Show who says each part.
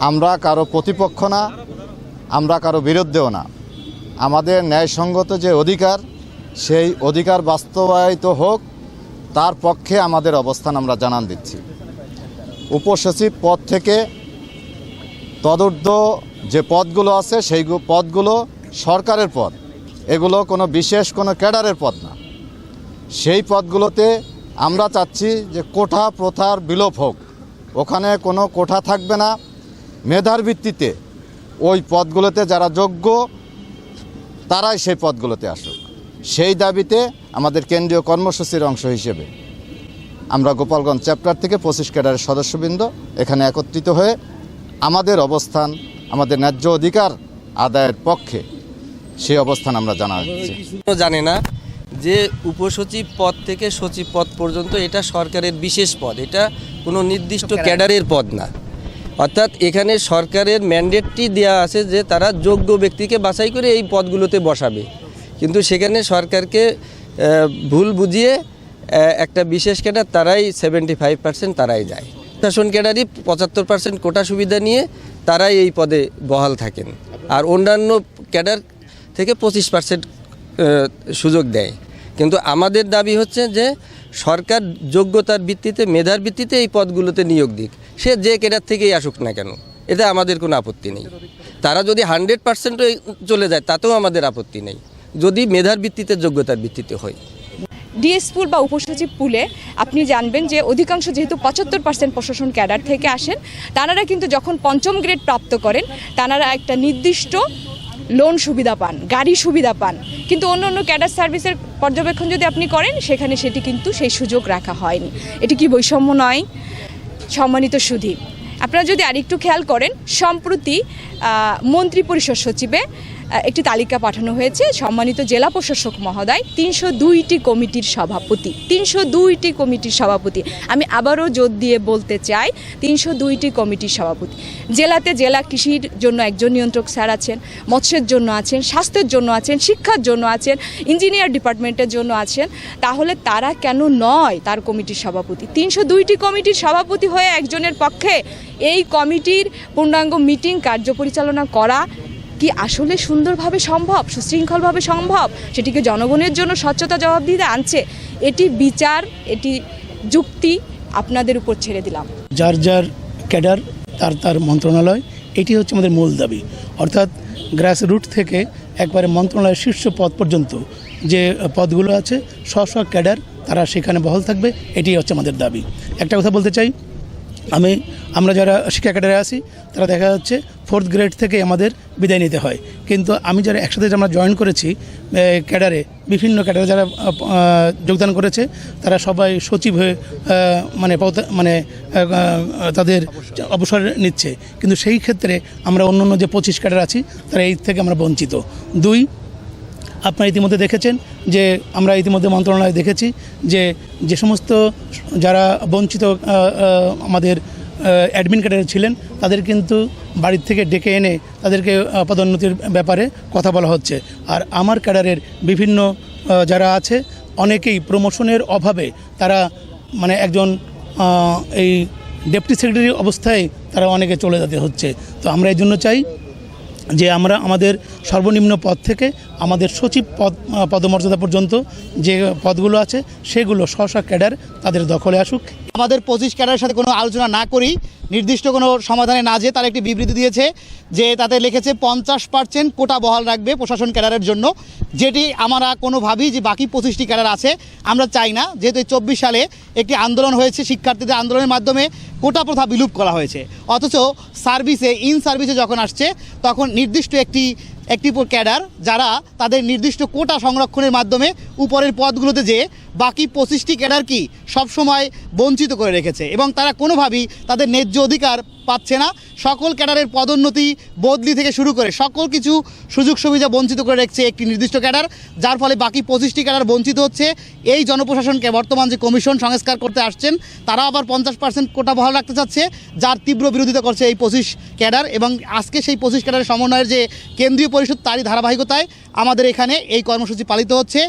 Speaker 1: আমরা কারও প্রতিপক্ষ না, আমরা কারও বিরুদ্ধেও না। আমাদের ন্যায়সঙ্গত যে অধিকার, সেই অধিকার বাস্তবায়িত হোক, তার পক্ষে আমাদের অবস্থান আমরা জানান দিচ্ছি। উপসচিব পদ থেকে তদূর্ধ্ব যে পদগুলো আছে, সেই পদগুলো সরকারের পদ। এগুলো কোনো বিশেষ কোনো ক্যাডারের পদ না। সেই পদগুলোতে আমরা চাচ্ছি যে কোঠা প্রথার বিলোপ হোক। ওখানে কোনো কোঠা থাকবে না। মেধার ভিত্তিতে ওই পদগুলোতে যারা যোগ্য তারাই সেই পদগুলোতে আসুক। সেই দাবিতে আমাদের কেন্দ্রীয় কর্মসূচির অংশ হিসেবে আমরা গোপালগঞ্জ চ্যাপ্টার থেকে পঁচিশ ক্যাডারের সদস্যবৃন্দ এখানে একত্রিত হয়ে আমাদের অবস্থান আমাদের ন্যায্য অধিকার আদায়ের পক্ষে সেই অবস্থান আমরা জানাচ্ছি।
Speaker 2: কেউ জানে না যে উপসচিব পদ থেকে সচিব পদ পর্যন্ত এটা সরকারের বিশেষ পদ এটা কোনো নির্দিষ্ট ক্যাডারের পদ না। অর্থাৎ এখানে সরকারের ম্যান্ডেটটি দেওয়া আছে যে তারা যোগ্য ব্যক্তিকে বাছাই করে এই পদগুলোতে বসাবে। কিন্তু সেখানে সরকারকে ভুল বুঝিয়ে একটা বিশেষ ক্যাডার তারাই সেভেন্টি ফাইভ পার্সেন্ট তারাই যায়। শাসন ক্যাডারই পঁচাত্তর পার্সেন্ট কোটা সুবিধা নিয়ে তারাই এই পদে বহাল থাকেন। আর অন্যান্য ক্যাডার থেকে পঁচিশ পার্সেন্ট সুযোগ দেয়। কিন্তু আমাদের দাবি হচ্ছে যে সরকার যোগ্যতার ভিত্তিতে, মেধার ভিত্তিতে এই পদগুলোতে নিয়োগ দিক। সে যে ক্যাডার থেকেই আসুক না কেন, এতে আমাদের কোনো আপত্তি নেই। তারা যদি হান্ড্রেড পার্সেন্ট চলে যায়, তাতেও আমাদের আপত্তি নেই। যদি মেধার ভিত্তিতে, যোগ্যতার ভিত্তিতে হয়।
Speaker 3: ডিএস পুল বা উপসচিব পুলে আপনি জানবেন যে অধিকাংশ যেহেতু পঁচাত্তর পার্সেন্ট প্রশাসন ক্যাডার থেকে আসেন, তারা কিন্তু যখন পঞ্চম গ্রেড প্রাপ্ত করেন, তারা একটা নির্দিষ্ট লোন সুবিধা পান, গাড়ি সুবিধা পান। কিন্তু অন্য অন্য ক্যাডার সার্ভিসের পর্যবেক্ষণ যদি আপনি করেন, সেখানে সেটি কিন্তু সেই সুযোগ রাখা হয়নি। এটি কি বৈষম্য নয়? সম্মানিত সুধী। আপনারা যদি আরেকটু খেয়াল করেন সম্প্রতি মন্ত্রিপরিষদ মন্ত্রী পরিষদ সচিবে একটি তালিকা পাঠানো হয়েছে। সম্মানিত জেলা প্রশাসক মহোদয়, তিনশো দুইটি কমিটির সভাপতি, তিনশো দুইটি কমিটির সভাপতি। আমি আবারও জোর দিয়ে বলতে চাই, তিনশো দুইটি কমিটির সভাপতি। জেলাতে জেলা কৃষির জন্য একজন নিয়ন্ত্রক স্যার আছেন, মৎস্যের জন্য আছেন, স্বাস্থ্যের জন্য আছেন, শিক্ষার জন্য আছেন, ইঞ্জিনিয়ার ডিপার্টমেন্টের জন্য আছেন। তাহলে তারা কেন নয় তার কমিটির সভাপতি? তিনশো দুইটি কমিটির সভাপতি হয়ে একজনের পক্ষে এই কমিটির পূর্ণাঙ্গ মিটিং কার্য পরিচালনা করা কি আসলে সুন্দরভাবে সম্ভব, সুশৃঙ্খলভাবে সম্ভব? সেটিকে জনগণের জন্য স্বচ্ছতা জবাবদিহিতে আনছে। এটি বিচার, এটি যুক্তি আপনাদের উপর ছেড়ে দিলাম।
Speaker 4: যার যার ক্যাডার, তার তার মন্ত্রণালয়, এটি হচ্ছে আমাদের মূল দাবি। অর্থাৎ গ্রাস রুট থেকে একবারে মন্ত্রণালয়ের শীর্ষ পদ পর্যন্ত যে পদগুলো আছে, স্ব স্ব ক্যাডার, তারা সেখানে বহাল থাকবে এটি হচ্ছে আমাদের দাবি। একটা কথা বলতে চাই আমি, আমরা যারা শিক্ষা ক্যাডারে আছি, তারা দেখা যাচ্ছে ফোর্থ গ্রেড থেকে আমাদের বিদায় নিতে হয়। কিন্তু আমি যারা একসাথে আমরা জয়েন করেছি ক্যাডারে, বিভিন্ন ক্যাডারে যারা যোগদান করেছে, তারা সবাই সচিব হয়ে মানে মানে তাদের অবসর নিচ্ছে। কিন্তু সেই ক্ষেত্রে আমরা অন্য অন্য যে পঁচিশ ক্যাডার আছি, তারা এই থেকে আমরা বঞ্চিত। দুই আপনারা ইতিমধ্যে দেখেছেন যে আমরা ইতিমধ্যে মন্ত্রণালয়ে দেখেছি যে যে সমস্ত যারা বঞ্চিত আমাদের অ্যাডমিন ক্যাডারে ছিলেন, তাদের কিন্তু বাড়ির থেকে ডেকে এনে তাদেরকে পদোন্নতির ব্যাপারে কথা বলা হচ্ছে। আর আমার ক্যাডারের বিভিন্ন যারা আছে, অনেকেই প্রমোশনের অভাবে তারা মানে একজন এই ডেপুটি সেক্রেটারি অবস্থায় তারা অনেকে চলে যেতে হচ্ছে। তো আমরা এই জন্য চাই যে আমরা আমাদের সর্বনিম্ন পদ থেকে আমাদের সচিব পদ পদমর্যাদা পর্যন্ত যে পদগুলো আছে, সেগুলো স্ব স্ব ক্যাডার তাদের দখলে আসুক।
Speaker 5: আমাদের পঁচিশ ক্যাডারের সাথে কোনো আলোচনা না করেই নির্দিষ্ট কোনো সমাধানে না যেয়ে তারা একটি বিবৃতি দিয়েছে, যে তাতে লিখেছে পঞ্চাশ পার্সেন্ট কোটা বহাল রাখবে প্রশাসন ক্যাডারের জন্য, যেটি আমরা কোনোভাবেই যে বাকি পঁচিশটি ক্যাডার আছে, আমরা চাই না। যেহেতু চব্বিশ সালে একটি আন্দোলন হয়েছে, শিক্ষার্থীদের আন্দোলনের মাধ্যমে কোটা প্রথা বিলুপ করা হয়েছে। অথচ সার্ভিসে, ইন সার্ভিসে যখন আসছে, তখন নির্দিষ্ট একটি একটি ক্যাডার যারা তাদের নির্দিষ্ট কোটা সংরক্ষণের মাধ্যমে উপরের পদগুলোতে যে বাকি পঁচিশটি ক্যাডার কি সবসময় বঞ্চিত করে রেখেছে এবং তারা কোনোভাবেই তাদের ন্যায্য অধিকার পাচ্ছে না। সকল ক্যাডারের পদোন্নতি বদলি থেকে শুরু করে সকল কিছু সুযোগ সুবিধা বঞ্চিত করে রেখেছে একটি নির্দিষ্ট ক্যাডার, যার ফলে বাকি পঁচিশটি ক্যাডার বঞ্চিত হচ্ছে। এই জনপ্রশাসনকে বর্তমান যে কমিশন সংস্কার করতে আসছেন, তারা আবার পঞ্চাশ পার্সেন্ট কোটা বহাল রাখতে চাচ্ছে, যার তীব্র বিরোধিতা করছে এই পঁচিশ ক্যাডার এবং আজকে সেই পঁচিশ ক্যাডারের সমন্বয়ের যে কেন্দ্রীয় পরিষদ, তারই ধারাবাহিকতায় আমাদের এখানে এই কর্মসূচি পালিত হচ্ছে।